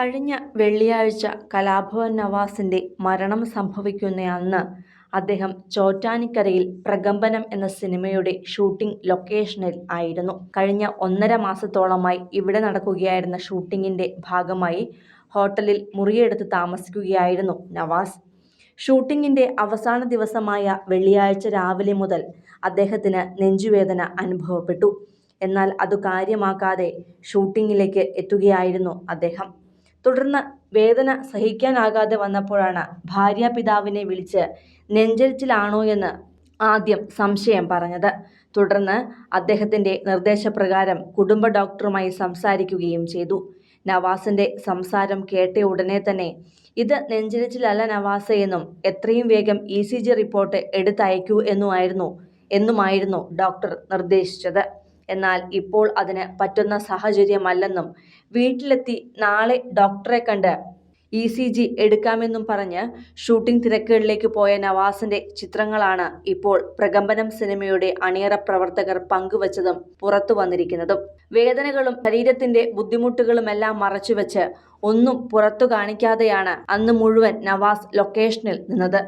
കഴിഞ്ഞ വെള്ളിയാഴ്ച കലാഭവൻ നവാസിന്റെ മരണം സംഭവിക്കുന്ന അന്ന് അദ്ദേഹം ചോറ്റാനിക്കരയിൽ പ്രകമ്പനം എന്ന സിനിമയുടെ ഷൂട്ടിംഗ് ലൊക്കേഷനിൽ ആയിരുന്നു. കഴിഞ്ഞ ഒന്നര മാസത്തോളമായി ഇവിടെ നടക്കുകയായിരുന്ന ഷൂട്ടിങ്ങിന്റെ ഭാഗമായി ഹോട്ടലിൽ മുറിയെടുത്ത് താമസിക്കുകയായിരുന്നു നവാസ്. ഷൂട്ടിങ്ങിന്റെ അവസാന ദിവസമായ വെള്ളിയാഴ്ച രാവിലെ മുതൽ അദ്ദേഹത്തിന് നെഞ്ചുവേദന അനുഭവപ്പെട്ടു. എന്നാൽ അത് കാര്യമാക്കാതെ ഷൂട്ടിങ്ങിലേക്ക് എത്തുകയായിരുന്നു അദ്ദേഹം. തുടർന്ന് വേദന സഹിക്കാനാകാതെ വന്നപ്പോഴാണ് ഭാര്യ പിതാവിനെ വിളിച്ച് നെഞ്ചരിച്ചിലാണോ എന്ന് ആദ്യം സംശയം പറഞ്ഞത്. തുടർന്ന് അദ്ദേഹത്തിന്റെ നിർദ്ദേശപ്രകാരം കുടുംബ ഡോക്ടറുമായി സംസാരിക്കുകയും ചെയ്തു. നവാസിന്റെ സംസാരം കേട്ട ഉടനെ തന്നെ ഇത് നെഞ്ചരിച്ചിലല്ല നവാസ എന്നും എത്രയും വേഗം ഇ സി ജി റിപ്പോർട്ട് എടുത്തയക്കൂ എന്നുമായിരുന്നു എന്നുമായിരുന്നു ഡോക്ടർ നിർദ്ദേശിച്ചത്. എന്നാൽ ഇപ്പോൾ അതിന് പറ്റുന്ന സാഹചര്യമല്ലെന്നും വീട്ടിലെത്തി നാളെ ഡോക്ടറെ കണ്ട് ഇ സി ജി എടുക്കാമെന്നും പറഞ്ഞ് ഷൂട്ടിംഗ് തിരക്കുകളിലേക്ക് പോയ നവാസിന്റെ ചിത്രങ്ങളാണ് ഇപ്പോൾ പ്രകമ്പനം സിനിമയുടെ അണിയറ പ്രവർത്തകർ പങ്കുവച്ചതും പുറത്തു വന്നിരിക്കുന്നതും വേദനകളും ശരീരത്തിന്റെ ബുദ്ധിമുട്ടുകളുമെല്ലാം മറച്ചുവെച്ച് ഒന്നും പുറത്തു കാണിക്കാതെയാണ് അന്ന് മുഴുവൻ നവാസ് ലൊക്കേഷനിൽ നിന്നത്.